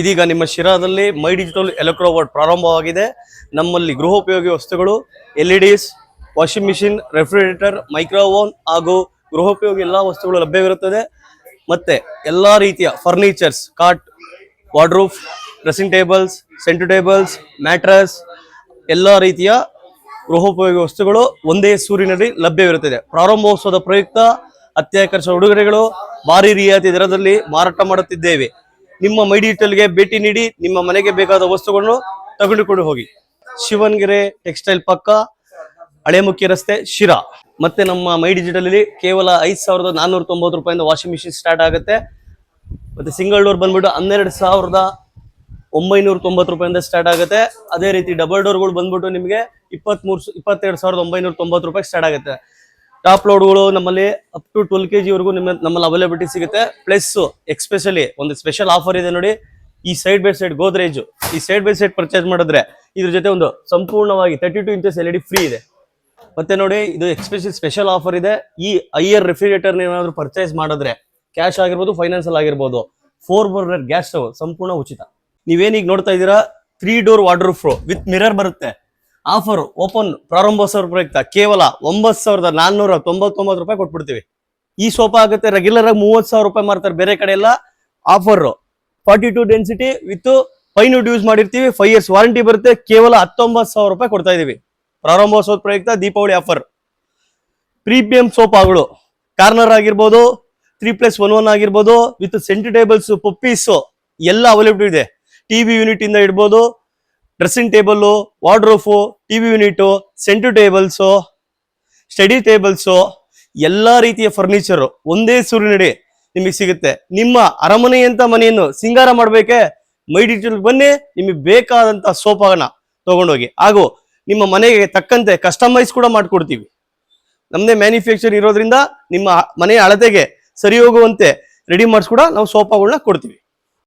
ಇದೀಗ ನಿಮ್ಮ ಶಿರಾದಲ್ಲಿ ಮೈ ಡಿಜಿಟಲ್ ಎಲೆಕ್ಟ್ರೋ ವಾರ್ಡ್ ಪ್ರಾರಂಭವಾಗಿದೆ. ನಮ್ಮಲ್ಲಿ ಗೃಹೋಪಯೋಗಿ ವಸ್ತುಗಳು, L E Ds, washing machine, refrigerator, microwave ಹಾಗೂ ಗೃಹೋಪಯೋಗಿ ಎಲ್ಲ ವಸ್ತುಗಳು ಲಭ್ಯವಿರುತ್ತದೆ. ಮತ್ತೆ ಎಲ್ಲ ರೀತಿಯ furnitures, cot, wardrobe, dressing tables, centre tables, mattress, ಎಲ್ಲ ರೀತಿಯ ಗೃಹೋಪಯೋಗಿ ವಸ್ತುಗಳು ಒಂದೇ ಸೂರಿನಲ್ಲಿ ಲಭ್ಯವಿರುತ್ತದೆ. ಪ್ರಾರಂಭೋತ್ಸವದ ಪ್ರಯುಕ್ತ ಅತ್ಯಾಕರ್ಷಕ ಉಡುಗೊರೆಗಳು ಭಾರಿ ರಿಯಾಯಿತಿ ದರದಲ್ಲಿ ಮಾರಾಟ ಮಾಡುತ್ತಿದ್ದೇವೆ. ನಿಮ್ಮ ಮೈ ಡಿಜಿಟಲ್ಗೆ ಭೇಟಿ ನೀಡಿ ನಿಮ್ಮ ಮನೆಗೆ ಬೇಕಾದ ವಸ್ತುಗಳನ್ನು ತೆಗೆದುಕೊಂಡು ಹೋಗಿ. ಶಿವನ್ಗೆರೆ ಟೆಕ್ಸ್ಟೈಲ್ ಪಕ್ಕ ಹಳೆ ಮುಖ್ಯ ರಸ್ತೆ ಶಿರಾ. ಮತ್ತೆ ನಮ್ಮ ಮೈ ಡಿಜಿಟಲ್ ಅಲ್ಲಿ ಕೇವಲ ಐದ್ ಸಾವಿರದ ನಾನ್ನೂರ ತೊಂಬತ್ತು ರೂಪಾಯಿಂದ ವಾಷಿಂಗ್ ಮಿಷಿನ್ ಸ್ಟಾರ್ಟ್ ಆಗುತ್ತೆ. ಮತ್ತೆ ಸಿಂಗಲ್ ಡೋರ್ ಬಂದ್ಬಿಟ್ಟು ಹನ್ನೆರಡು ಸಾವಿರದ ಒಂಬೈನೂರ ತೊಂಬತ್ತು ರೂಪಾಯಿಂದ ಸ್ಟಾರ್ಟ್ ಆಗುತ್ತೆ. ಅದೇ ರೀತಿ ಡಬಲ್ ಡೋರ್ಗಳು ಬಂದ್ಬಿಟ್ಟು ನಿಮಗೆ ಇಪ್ಪತ್ಮೂರು ಇಪ್ಪತ್ತೆರಡು ಸಾವಿರದ ಒಂಬೈನೂರ ತೊಂಬತ್ತು ರೂಪಾಯಿ ಸ್ಟಾರ್ಟ್ ಆಗುತ್ತೆ. ಟಾಪ್ ಲೋಡ್ಗಳು ನಮ್ಮಲ್ಲಿ ಅಪ್ ಟು ಟ್ವೆಲ್ ಕೆ ಜಿವರೆಗೂ ನಿಮ್ಮ ನಮ್ಮಲ್ಲಿ ಅವೈಲಬಿಲಿಟಿ ಸಿಗುತ್ತೆ. ಪ್ಲಸ್ ಎಕ್ಸ್ಪೆಷಲಿ ಒಂದು ಸ್ಪೆಷಲ್ ಆಫರ್ ಇದೆ ನೋಡಿ. ಈ ಸೈಡ್ ಬೈ ಸೈಡ್ ಗೋದ್ರೇಜ್ ಈ ಸೈಡ್ ಬೈ ಸೈಡ್ ಪರ್ಚೇಸ್ ಮಾಡಿದ್ರೆ ಇದ್ರ ಜೊತೆ ಒಂದು ಸಂಪೂರ್ಣವಾಗಿ thirty two inches L E D free ಇದೆ. ಮತ್ತೆ ನೋಡಿ, ಇದು ಎಕ್ಸ್ಪೆಷಲ್ ಸ್ಪೆಷಲ್ ಆಫರ್ ಇದೆ. ಈ ಐಯರ್ ರೆಫ್ರಿಜರೇಟರ್ ಏನಾದರೂ ಪರ್ಚೇಸ್ ಮಾಡಿದ್ರೆ ಕ್ಯಾಶ್ ಆಗಿರ್ಬೋದು ಫೈನಾನ್ಸಲ್ ಆಗಿರ್ಬೋದು ಫೋರ್ ಬರ್ನರ್ ಗ್ಯಾಸ್ ಸ್ಟವ್ ಸಂಪೂರ್ಣ ಉಚಿತ. ನೀವೇನೀಗ ನೋಡ್ತಾ ಇದ್ದೀರಾ? Three door wardrobe with mirror ಬರುತ್ತೆ. ಆಫರ್ ಓಪನ್ ಪ್ರಾರಂಭೋತ್ಸವ ಪ್ರಯುಕ್ತ ಕೇವಲ ಒಂಬತ್ತು ಸಾವಿರದ ನಾನ್ನೂರ ತೊಂಬತ್ತೊಂಬತ್ತು ರೂಪಾಯಿ ಕೊಟ್ಬಿಡ್ತೀವಿ. ಈ ಸೋಫಾ ಆಗುತ್ತೆ ರೆಗ್ಯುಲರ್ ಆಗಿ ಮೂವತ್ತು ಸಾವಿರ ರೂಪಾಯಿ ಮಾರ್ತಾರೆ ಬೇರೆ ಕಡೆ ಎಲ್ಲ. Offer forty two density with fine use ಮಾಡಿರ್ತೀವಿ. ಫೈವ್ ಇಯರ್ಸ್ ವಾರಂಟಿ ಬರುತ್ತೆ. ಕೇವಲ ಹತ್ತೊಂಬತ್ತು ಸಾವಿರ ರೂಪಾಯಿ ಕೊಡ್ತಾ ಇದೀವಿ ಪ್ರಾರಂಭೋತ್ಸವ ಪ್ರಯುಕ್ತ ದೀಪಾವಳಿ ಆಫರ್ ಪ್ರೀಮಿಯಂ ಸೋಫಾಗಳು ಕಾರ್ನರ್ ಆಗಿರ್ಬೋದು ತ್ರೀ ಪ್ಲಸ್ ಒನ್ ಒನ್ ಆಗಿರ್ಬೋದು ವಿತ್ ಸೆಂಟರ್ ಟೇಬಲ್ಸ್ ಪಪ್ಪೀಸ್ ಎಲ್ಲ ಅವೈಲೇಬಲ್ ಇದೆ. ಟಿವಿ ಯೂನಿಟ್ ಇಂದ ಇಡ್ಬೋದು dressing table wardrobe TV unit centre tables, study tables, ಎಲ್ಲ ರೀತಿಯ ಫರ್ನಿಚರು ಒಂದೇ ಸೂರಿನಡಿ ನಿಮಗೆ ಸಿಗುತ್ತೆ. ನಿಮ್ಮ ಅರಮನೆಯಂತ ಮನೆಯನ್ನು ಸಿಂಗಾರ ಮಾಡಬೇಕೆ? ಮೈಡಿಟಲ್ ಬನ್ನಿ, ನಿಮಗೆ ಬೇಕಾದಂಥ ಸೋಫಾನ ತೊಗೊಂಡೋಗಿ. ಹಾಗೂ ನಿಮ್ಮ ಮನೆಗೆ ತಕ್ಕಂತೆ ಕಸ್ಟಮೈಸ್ ಕೂಡ ಮಾಡಿಕೊಡ್ತೀವಿ. ನಮ್ಮದೇ ಮ್ಯಾನುಫ್ಯಾಕ್ಚರ್ ಇರೋದ್ರಿಂದ ನಿಮ್ಮ ಮನೆಯ ಅಳತೆಗೆ ಸರಿ ಹೋಗುವಂತೆ ರೆಡಿ ಮಾಡಿಸ್ ಕೂಡ ನಾವು ಸೋಫಾಗಳನ್ನ ಕೊಡ್ತೀವಿ.